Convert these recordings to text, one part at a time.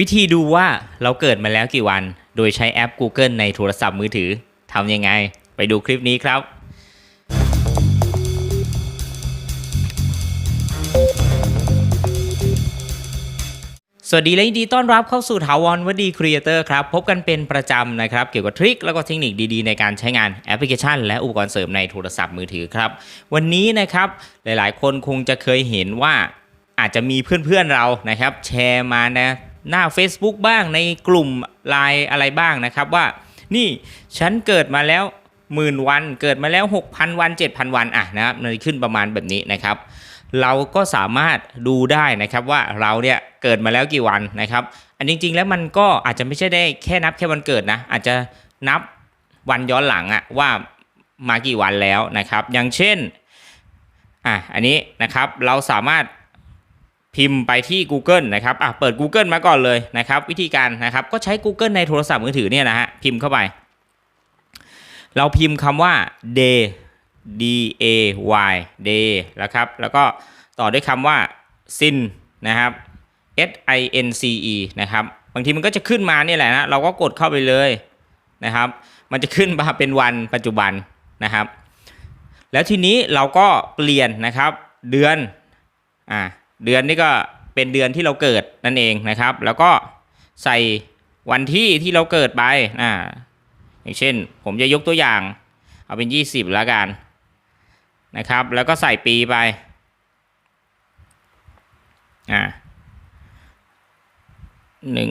วิธีดูว่าเราเกิดมาแล้วกี่วัน โดยใช้แอป Google ในโทรศัพท์มือถือทำยังไง ไปดูคลิปนี้ครับ สวัสดีและยินดีต้อนรับเข้าสู่ถาวรวดีครีเอเตอร์ครับ พบกันเป็นประจำนะครับ เกี่ยวกับทริคแล้วก็เทคนิคดีๆ ในการใช้งานแอปพลิเคชัน และอุปกรณ์เสริมในโทรศัพท์มือถือครับ วันนี้นะครับหลายๆ คนคงจะเคยเห็นว่าอาจจะมีเพื่อนๆเรานะครับ แชร์มานะ หน้า Facebook บ้างในกลุ่มไลน์อะไรบ้างนะครับว่า นี่ฉันเกิดมาแล้วหมื่นวันเกิดมาแล้ว 6,000 วัน 7,000 วันอะนะครับมันขึ้นประมาณแบบนี้นะครับ เราก็สามารถดูได้นะครับว่าเราเนี่ยเกิดมาแล้วกี่วันนะครับ อันจริง ๆ แล้วมันก็อาจจะไม่ใช่ได้แค่นับแค่วันเกิดนะ อาจจะนับวันย้อนหลังอะว่ามากี่วันแล้วนะครับ อย่างเช่นอะอันนี้นะครับเราสามารถ พิมพ์ไปที่ Google นะครับอะเปิด Google มาก่อนเลยนะครับ วิธีการนะครับก็ใช้ Google ในโทรศัพท์มือถือเนี่ยนะฮะพิมพ์เข้าไป เราพิมพ์คำว่า day d a y day นะครับแล้วก็ต่อด้วยคำว่า sin นะครับ s i n c e นะครับบางทีมันก็จะขึ้นมาเนี่ยแหละนะเราก็กดเข้าไปเลยนะครับ มันจะขึ้นมาเป็นวันปัจจุบันนะครับ แล้วทีนี้เราก็เปลี่ยนนะครับเดือนอ่า เดือนนี่ก็เป็นเดือนที่เราเกิดนั่นเองนะครับ แล้วก็ใส่วันที่ที่เราเกิดไปอ่าอย่างเช่น ผมจะยกตัวอย่าง เอาเป็น 20แล้วกันนะครับ แล้วก็ใส่ปีไปอ่าหนึ่ง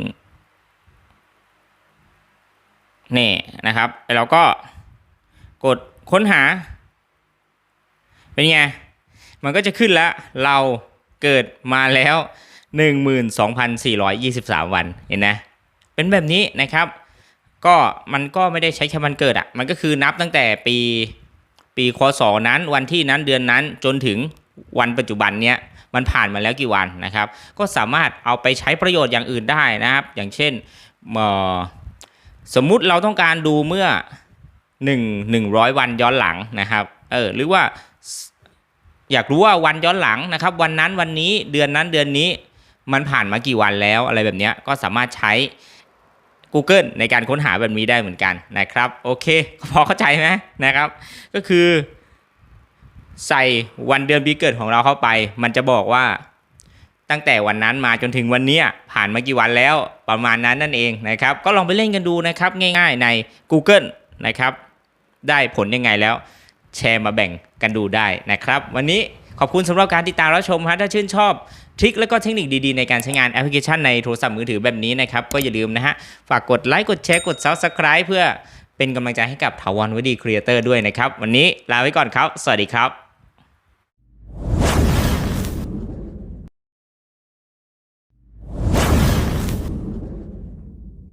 นี่นะครับแล้วเราก็กดค้นหา เป็นไง มันก็จะขึ้นแล้วเรา เกิดมาแล้ว 12,423 วันเห็นนะ เป็นแบบนี้นะครับ ก็มันก็ไม่ได้ใช้แค่วันเกิดอะ่ะ มันก็คือนับตั้งแต่ปีปีคศนั้นวันที่นั้นเดือนนั้นจนถึงวันปัจจุบันเนี้ยมันผ่านมาแล้วกี่วันนะครับ ก็สามารถเอาไปใช้ประโยชน์อย่างอื่นได้นะครับ อย่างเช่นสมมุติเราต้องการดูเมื่อ 1 100 วันย้อนหลังนะครับเออหรือว่า อยากรู้ว่าวันย้อนหลังนะครับ วันนั้นวันนี้เดือนนั้นเดือนนี้มันผ่านมากี่วันแล้วอะไรแบบนี้ก็สามารถใช้ Google ในการค้นหาแบบนี้ได้เหมือนกันนะครับ โอเค พอเข้าใจไหมนะครับ ก็คือ ใส่วันเดือนปีเกิดของเราเข้าไป มันจะบอกว่าตั้งแต่วันนั้นมาจนถึงวันนี้ผ่านมากี่วันแล้วประมาณนั้นนั่นเองนะครับ ก็ลองไปเล่นกันดูนะครับ ง่ายๆใน Google นะครับ ได้ผลยังไงแล้ว แชร์มาแบ่งกันดูได้นะครับ วันนี้ขอบคุณสำหรับการติดตามรับชมฮะถ้าชื่นชอบทริคและก็เทคนิคดีๆ ในการใช้งานแอปพลิเคชันในโทรศัพท์มือถือแบบนี้นะครับ ก็อย่าลืมนะฮะ ฝากกดไลค์กดแชร์กด Subscribe เพื่อเป็นกำลังใจให้กับทาวอนวดีครีเอเตอร์ด้วยนะครับ วันนี้ลาไว้ก่อนครับ สวัสดีครับ